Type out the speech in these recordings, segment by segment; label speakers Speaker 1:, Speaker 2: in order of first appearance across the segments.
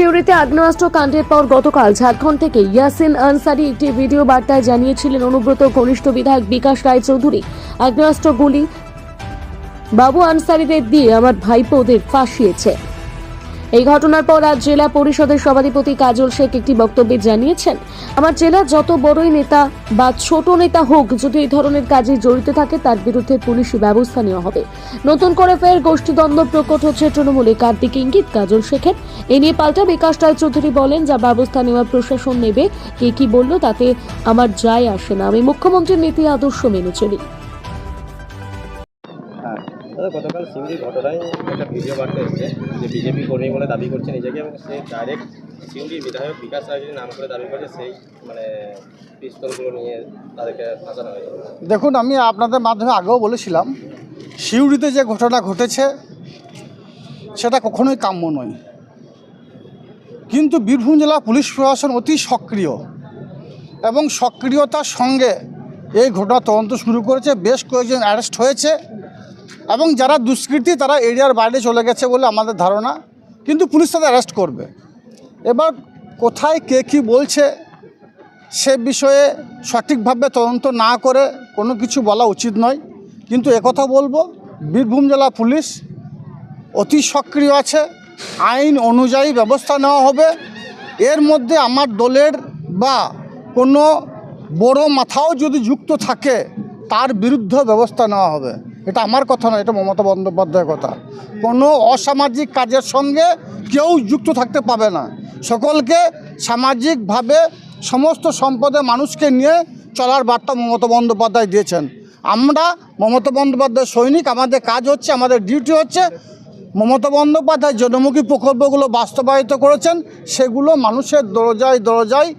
Speaker 1: শিউরিতে আগ্নেয়াস্ত্র কাণ্ডের পর গতকাল ঝাড়খণ্ড থেকে ইয়াসিন আনসারি একটি ভিডিও বার্তায় জানিয়েছিলেন অনুব্রত ঘনিষ্ঠ বিধায়ক বিকাশ রায় চৌধুরী আগ্নেয়াস্ত্র গুলি বাবু আনসারিদের দিয়ে আমার ভাইপোদের ফাঁসিয়েছে। এই ঘটনার পর আজ জেলা পরিষদের সভাধিপতি কাজল শেখ একটি বক্তব্যে জানিয়েছেন, আমার জেলা যত বড়ই নেতা বা ছোট নেতা হোক, যদি এই ধরনের কাজে জড়িত থাকে, তার বিরুদ্ধে পুলিশি ব্যবস্থা নেওয়া হবে। নতুন করে ফের গোষ্ঠীদ্বন্দ্ব প্রকট হচ্ছে তৃণমূলে কার্তিক ইঙ্গিত। কাজল শেখের এ নিয়ে পাল্টা বিকাশ রায় চৌধুরী বলেন, যা ব্যবস্থা নেওয়া প্রশাসন নেবে, কে কি বলল তাতে আমার যায় আসে না। আমি মুখ্যমন্ত্রীর নীতি আদর্শ মেনে চলি।
Speaker 2: দাদা গতকাল সিউড়ির ঘটনায় একটা ভিডিও বার্তা এসেছে যে বিজেপি কর্মী বলে দাবি করছে নিজেকে এবং সে ডাইরেক্ট সিউড়ির বিধায়ক বিকাশ রায় যদি নাম করে দাবি করছে, সেই মানে পিস্তলগুলো নিয়ে তাদেরকে ফাঁসানো হয়েছে।
Speaker 3: দেখুন, আমি আপনাদের মাধ্যমে আগেও বলেছিলাম, সিউড়িতে যে ঘটনা ঘটেছে, সেটা কখনোই কাম্য নয়। কিন্তু বীরভূম জেলা পুলিশ প্রশাসন অতি সক্রিয় এবং সক্রিয়তার সঙ্গে এই ঘটনা তদন্ত শুরু করেছে। বেশ কয়েকজন অ্যারেস্ট হয়েছে। এবং যারা দুষ্কৃতী, তারা এরিয়ার বাইরে চলে গেছে বলে আমাদের ধারণা, কিন্তু পুলিশ তাদের অ্যারেস্ট করবে। এবার কোথায় কে কী বলছে, সে বিষয়ে সঠিকভাবে তদন্ত না করে কোনো কিছু বলা উচিত নয়। কিন্তু একথা বলব, বীরভূম জেলা পুলিশ অতি সক্রিয় আছে, আইন অনুযায়ী ব্যবস্থা নেওয়া হবে। এর মধ্যে আমার দলের বা কোনো বড় মাথাও যদি যুক্ত থাকে, তার বিরুদ্ধে ব্যবস্থা নেওয়া হবে। এটা আমার কথা নয় এটা মমতা বন্দ্যোপাধ্যায়ের কথা। কোনো অসামাজিক কাজের সঙ্গে কেউ যুক্ত থাকতে পাবে না। সকলকে সামাজিকভাবে সমস্ত সম্পদে মানুষকে নিয়ে চলার বার্তা মমতা বন্দ্যোপাধ্যায় দিয়েছেন। আমরা মমতা বন্দ্যোপাধ্যায় সৈনিক, আমাদের কাজ হচ্ছে, আমাদের ডিউটি হচ্ছে মমতা বন্দ্যোপাধ্যায় জনমুখী প্রকল্পগুলো বাস্তবায়িত করেছেন, সেগুলো মানুষের দরজায় দরজায়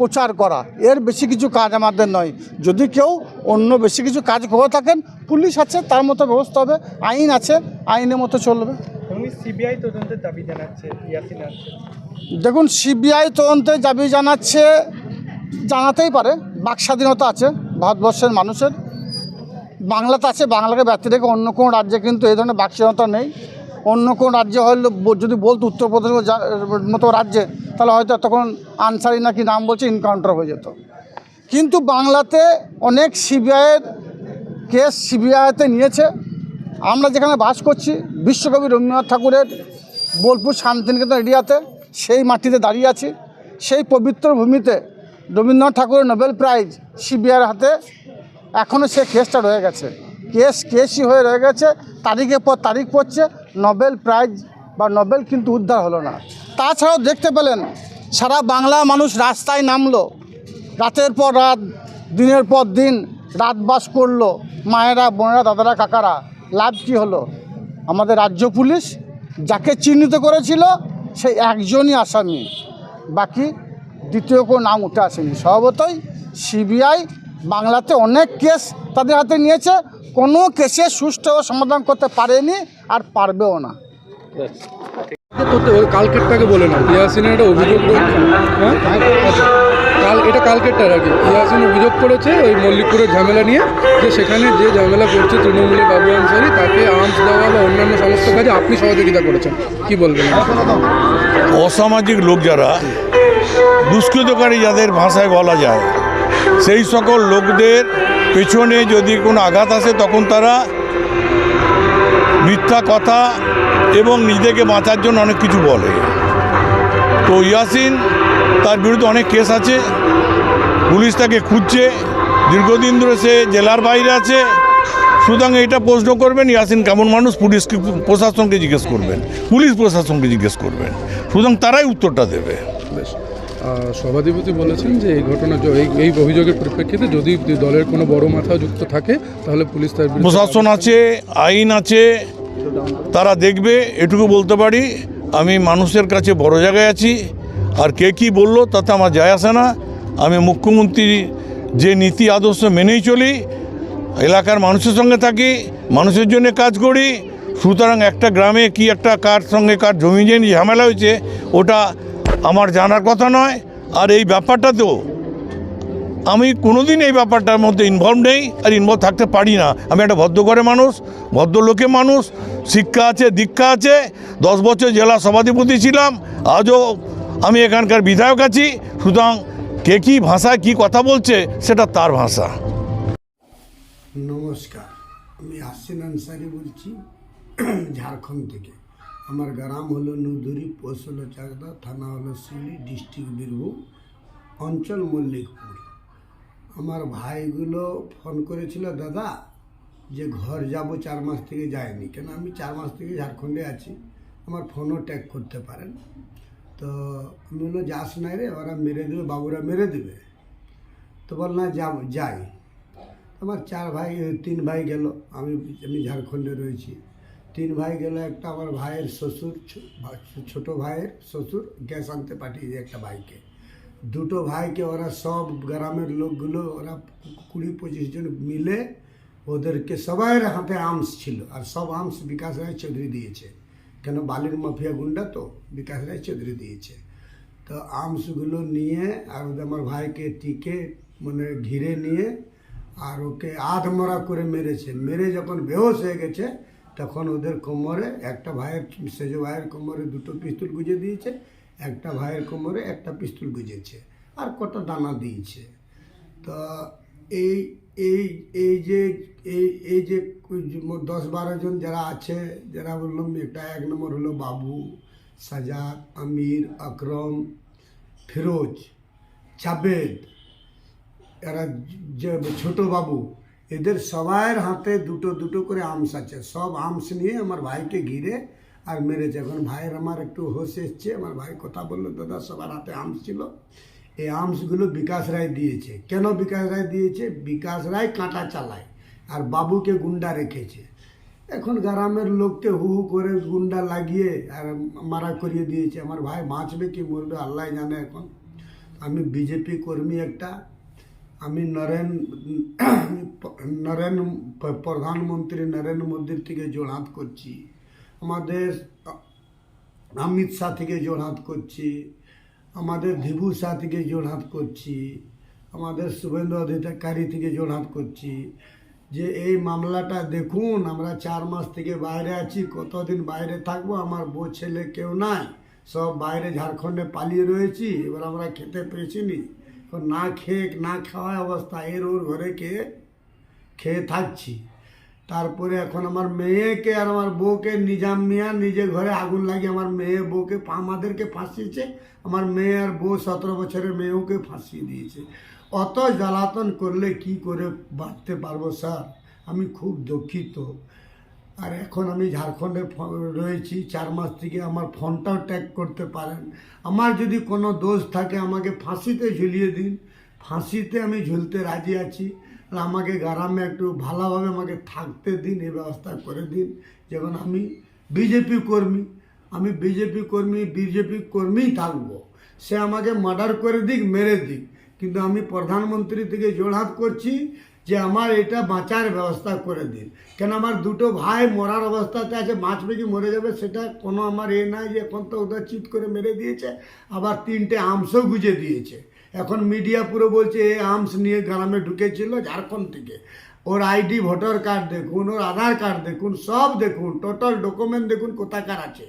Speaker 3: প্রচার করা। এর বেশি কিছু কাজ আমাদের নয়। যদি কেউ অন্য বেশি কিছু কাজ করে থাকেন পুলিশ আছে তার মতো ব্যবস্থা হবে আইন আছে আইনের মতো চলবে।
Speaker 4: সিবিআই তদন্তের দাবি জানাচ্ছে
Speaker 3: দেখুন সিবিআই তদন্তে দাবি জানাচ্ছে জানাতেই পারে। বাক স্বাধীনতা আছে ভারতবর্ষের মানুষের। বাংলাতে আছে বাংলাকে ব্যক্তি রেখে অন্য কোনো রাজ্যে কিন্তু এই ধরনের বাক স্বাধীনতা নেই। অন্য কোনো রাজ্যে হলে যদি বলতো উত্তরপ্রদেশ মতো রাজ্যে, তাহলে হয়তো তখন আনসারি নাকি নাম বলছে ইনকাউন্টার হয়ে যেত। কিন্তু বাংলাতে অনেক সিবিআইয়ের কেস সিবিআইতে নিয়েছে। আমরা যেখানে বাস করছি, বিশ্বকবি রবীন্দ্রনাথ ঠাকুরের বোলপুর শান্তিনিকেতন এরিয়াতে, সেই মাটিতে দাঁড়িয়ে আছি। সেই পবিত্র ভূমিতে রবীন্দ্রনাথ ঠাকুরের নোবেল প্রাইজ সিবিআইয়ের হাতে এখনও সে কেসটা রয়ে গেছে। কেস কেসই হয়ে রয়ে গেছে তারিখের পর তারিখ পড়ছে নোবেল প্রাইজ বা নোবেল কিন্তু উদ্ধার হলো না। তাছাড়াও দেখতে পেলেন, সারা বাংলা মানুষ রাস্তায় নামলো। রাতের পর রাত, দিনের পর দিন, রাত বাস করল। মায়েরা, বোনেরা, দাদারা, কাকারা, লাভ কী হলো? আমাদের রাজ্য পুলিশ যাকে চিহ্নিত করেছিল, সেই একজনই আসামি। বাকি দ্বিতীয় কোনো নাম উঠে আসেনি। স্বভাবতই সিবিআই বাংলাতে অনেক কেস তাদের হাতে নিয়েছে। কোনো কেসে সুষ্ঠুভাবে সমাধান করতে পারেনি। আর পারবেও না।
Speaker 5: কালকেরটাকে বলে না ইয়াসিনের একটা অভিযোগ হ্যাঁ? কাল এটা কালকেরটার আর কি ইয়াসিন অভিযোগ করেছে ওই মল্লিকপুরের ঝামেলা নিয়ে যে সেখানে যে ঝামেলা করছে তৃণমূলের বাবু আনসারি তাকে আর্মস দেওয়া বা অন্যান্য সমস্ত কাজে আপনি সহযোগিতা করেছেন। কি বলবেন?
Speaker 6: অসামাজিক লোক যারা দুষ্কৃতকারী যাদের ভাষায় বলা যায় সেই সকল লোকদের পেছনে যদি কোনো আঘাত আসে তখন তারা মিথ্যা কথা এবং নিজেকে বাঁচার জন্য অনেক কিছু বলে। তো ইয়াসিন, তার বিরুদ্ধে অনেক কেস আছে। পুলিশ তাকে খুঁজছে। দীর্ঘদিন ধরে সে জেলার বাইরে আছে। সুতরাং এটা প্রশ্ন করবেন, ইয়াসিন কেমন মানুষ? পুলিশকে, প্রশাসনকে জিজ্ঞেস করবেন। পুলিশ প্রশাসনকে জিজ্ঞেস করবেন। সুতরাং তারাই উত্তরটা দেবে।
Speaker 5: বেশ। সভাধিপতি বলেছেন যে এই ঘটনা এই এই অভিযোগের পরিপ্রেক্ষিতে যদি দলের কোনো বড় মাথা যুক্ত থাকে তাহলে পুলিশ তার
Speaker 6: প্রশাসন আছে আইন আছে তারা দেখবে এটুকু বলতে পারি আমি মানুষের কাছে বড় জায়গায় আছি আর কে কী বলল তাতে আমার যায় আসে না। আমি মুখ্যমন্ত্রী যে নীতি আদর্শ মেনেই চলি এলাকার মানুষের সঙ্গে থাকি মানুষের জন্য কাজ করি সুতরাং একটা গ্রামে কি একটা কার সঙ্গে কার জমি জমি ঝামেলা হয়েছে ওটা আমার জানার কথা নয়, আর এই ব্যাপারটাতেও। আমি কোনোদিন এই ব্যাপারটার মধ্যে ইনভলভ নেই, আর ইনভলভ থাকতে পারি না। আমি একটা ভদ্রঘরে মানুষ, ভদ্রলোকে মানুষ, শিক্ষা আছে, দীক্ষা আছে, দশ বছর জেলা সভাধিপতি ছিলাম, আজও আমি এখানকার বিধায়ক আছি, সুতরাং কে কী ভাষায় কী কথা বলছে, সেটা তার ভাষা।
Speaker 7: নমস্কার, আমি আসিন আনসারি বলছি, ঝাড়খণ্ড থেকে। আমার গ্রাম হলো নুধুরি পোস্ট হলো চাকদা, থানা হলো শিলি, ডিস্ট্রিক্ট বীরভূম, অঞ্চল মল্লিকপুর। আমার ভাইগুলো ফোন করেছিল, দাদা, যে ঘর যাব চার মাস থেকে যায়নি। কেন আমি চার মাস থেকে ঝাড়খণ্ডে আছি, আমার ফোনও ট্যাগ করতে পারেন। তো আমি বলল যাস নাই রে, ওরা মেরে দেবে, বাবুরা মেরে দেবে। তো বল না, যাব, যাই। আমার চার ভাই, তিন ভাই গেল, আমি আমি ঝাড়খণ্ডে রয়েছি। তিন ভাই গেল একটা আমার ভাইয়ের শ্বশুর ছোট ভাইয়ের শ্বশুর গ্যাস আনতে পাঠিয়েছে একটা ভাইকে। দুটো ভাইকে ওরা সব গ্রামের লোকগুলো, ওরা কুড়ি পঁচিশ জন মিলে ওদেরকে সবাইয়ের হাতে আর্মস ছিল। আর সব আর্মস বিকাশ রায় চৌধুরী দিয়েছে। কেন বালির মাফিয়া গুন্ডা তো? বিকাশ রায় চৌধুরী দিয়েছে। তো আর্মসগুলো নিয়ে আর ওদের আমার ভাইকে টিকে মানে ঘিরে নিয়ে আর ওকে আধমরা করে মেরেছে। মেরে যখন বেহোশ হয়ে গেছে তখন ওদের কোমরে, একটা ভাইয়ের সেজ ভাইয়ের কোমরে দুটো পিস্তল গুঁজে দিয়েছে, একটা ভাইয়ের কোমরে একটা পিস্তল গুজেছে, আর কটা দানা দিয়েছে। তো এই এই এই যে, এই এই যে দশ বারো জন যারা আছে, যারা বললাম একটা এক নম্বর হলো বাবু, সাজাদ, আমির, আকরম, ফিরোজ জাবেদ এরা যে ছোট বাবু এদের সবার হাতে দুটো দুটো করে আমস আছে। সব আর্মস নিয়ে আমার ভাইকে ঘিরে আর মেরেছে। এখন ভাইয়ের আমার একটু হোশ এসছে। আমার ভাই কথা বলল, দাদা, সবার হাতে আমস ছিল। এই আর্মসগুলো বিকাশ রায় দিয়েছে। কেন বিকাশ রায় দিয়েছে? বিকাশ রায় কাঁটা চালায় আর বাবুকে গুন্ডা রেখেছে। এখন গ্রামের লোককে হু হু করে গুন্ডা লাগিয়ে আর মারা করিয়ে দিয়েছে। আমার ভাই বাঁচবে কি মরবে আল্লাহ জানে এখন। আমি বিজেপি কর্মী একটা। আমি নরেন নরেন প্রধানমন্ত্রী নরেন্দ্র মোদীর থেকে জোড়হাত করছি। আমাদের অমিত শাহ থেকে জোড়হাত করছি। আমাদের ধিবু শাহ থেকে জোড়হাত করছি। আমাদের শুভেন্দু অধিকারী থেকে জোড়হাত করছি। যে এই মামলাটা দেখুন, আমরা চার মাস থেকে বাইরে আছি, কতদিন বাইরে থাকব, আমার বউ ছেলে কেউ নাই। সব বাইরে ঝাড়খণ্ডে পালিয়ে রয়েছি, এবার আমরা খেতে পেয়েছি নি। না খেয়ে, না খাওয়া অবস্থা। এর ওর ঘরে খেয়ে থাকছি। তারপরে এখন আমার মেয়েকে আর আমার বউকে, নিজাম মিয়া নিজে ঘরে আগুন লাগিয়ে আমার মেয়ে বউকে আমাদেরকে ফাঁসিয়েছে। আমার মেয়ে আর বউ সতেরো বছরের মেয়েওকে ফাঁসিয়ে দিয়েছে। অত জ্বালাতন করলে কি করে বাঁচতে পারব, স্যার? আমি খুব দুঃখিত। আর এখন আমি ঝাড়খণ্ডে রয়েছি, চার মাস থেকে আমার ফোনটাও ট্যাগ করতে পারেন। আমার যদি কোনো দোষ থাকে, আমাকে ফাঁসিতে ঝুলিয়ে দিন। ফাঁসিতে আমি ঝুলতে রাজি আছি। আর আমাকে গ্রামে একটু ভালোভাবে আমাকে থাকতে দিন, এই ব্যবস্থা করে দিন। যেমন আমি বিজেপি কর্মী, আমি বিজেপি কর্মী, বিজেপি কর্মীই থাকব। সে আমাকে মার্ডার করে দিক, মেরে দিক। কিন্তু আমি প্রধানমন্ত্রী থেকে জোড়হাত করছি যে আমার এটা বাঁচার ব্যবস্থা করে দিন। কেন আমার দুটো ভাই মরার অবস্থাতে আছে মাছ কি মরে যাবে সেটা কোনো আমার এ নাই যে এখন তো ওদের চিৎ করে মেরে দিয়েছে, আবার তিনটে আমসও গুজে দিয়েছে। এখন মিডিয়া পুরো বলছে, এ আমস নিয়ে গ্রামে ঢুকেছিল ঝাড়খণ্ড থেকে। ওর আইডি, ভোটার কার্ড দেখুন, ওর আধার কার্ড দেখুন, সব দেখুন, টোটাল ডকুমেন্ট দেখুন কোথাকার আছে।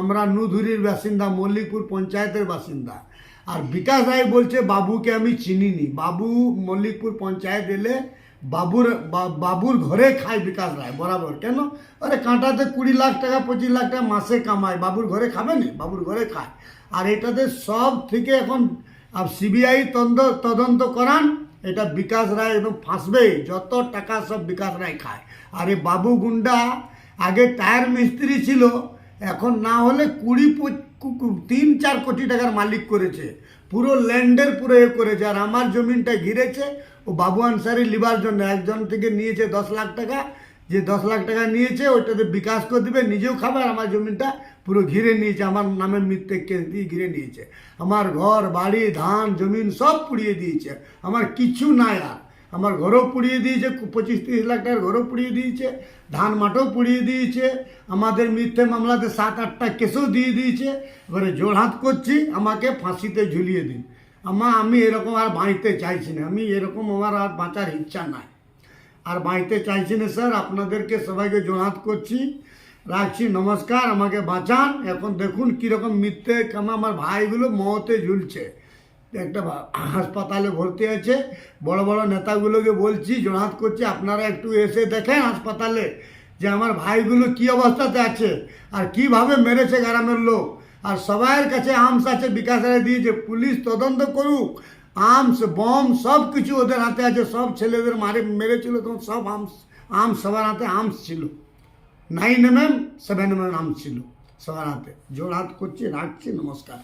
Speaker 7: আমরা নুধুরির বাসিন্দা, মল্লিকপুর পঞ্চায়েতের বাসিন্দা। আর বিকাশ রায় বলছে, বাবুকে আমি চিনিনি। বাবু মল্লিকপুর পঞ্চায়েত এলে বাবুর বাবুর ঘরে খায় বিকাশ রায়, বরাবর। কেন? আরে কাঁটাতে কুড়ি লাখ টাকা, পঁচিশ লাখ টাকা মাসে কামায়, বাবুর ঘরে খাবে না? বাবুর ঘরে খায়। আর এটাতে সব থেকে এখন, আর সিবিআই তদন্ত তদন্ত করান, এটা বিকাশ রায় একদম ফাঁসবে, যত টাকা সব বিকাশ রায় খায়। আর এই বাবু গুন্ডা, আগে টায়ার মিস্ত্রি ছিল, এখন না হলে কুড়ি তিন, চার কোটি টাকার মালিক করেছে। পুরো ল্যান্ডের পুরো এ করেছে। আর আমার জমিনটা ঘিরেছে। ও বাবু আনসারি লিবার জন্য একজন থেকে নিয়েছে দশ লাখ টাকা। যে দশ লাখ টাকা নিয়েছে, ওইটাতে বিকাশ করে দেবে, নিজেও খাবে, আর আমার জমিনটা পুরো ঘিরে নিয়েছে। আমার নামে মিথ্যে কেস দিয়ে ঘিরে নিয়েছে। আমার ঘর, বাড়ি, ধান, জমিন সব পুড়িয়ে দিয়েছে। আমার কিছু নাই আর। আমার ঘরও পুড়িয়ে দিয়েছে, পঁচিশ তিরিশ লাখ টাকার ঘরও পুড়িয়ে দিয়েছে, ধান মাঠও পুড়িয়ে দিয়েছে, আমাদের মিথ্যে মামলাতে সাত, আটটা কেসও দিয়ে দিয়েছে। এবারে জোড়হাত করছি, আমাকে ফাঁসিতে ঝুলিয়ে দিন। আমা, আমি এরকম আর বাঁচতে চাইছি না, আমি এরকম আমার আর বাঁচার ইচ্ছা নাই। আর বাঁচতে চাইছি না, স্যার, আপনাদেরকে সবাইকে জোড়হাত করছি। রাখছি, নমস্কার, আমাকে বাঁচান। এখন দেখুন কীরকম মিথ্যে কামা আমার ভাইগুলো মতে ঝুলছে। একটা হাসপাতালে ভর্তি আছে বড় বড় নেতাগুলোকে বলছি জোড়হাত করছি, আপনারা একটু এসে দেখেন হাসপাতালে যে আমার ভাইগুলো কি অবস্থাতে আছে আর কীভাবে মেরেছে গ্রামের লোক। আর সবাইয়ের কাছে আর্মস আছে, বিকাশে দিয়েছে, পুলিশ তদন্ত করুক। আর্মস, বম, সব কিছু ওদের হাতে আছে, সব ছেলেদের মারে, মেরেছিল, তখন সব আর্মস আর্মস সবার হাতে আর্মস ছিল। Nine M M seven M M arms ছিল সবার হাতে। জোড়হাত করছি, রাখছি, নমস্কার।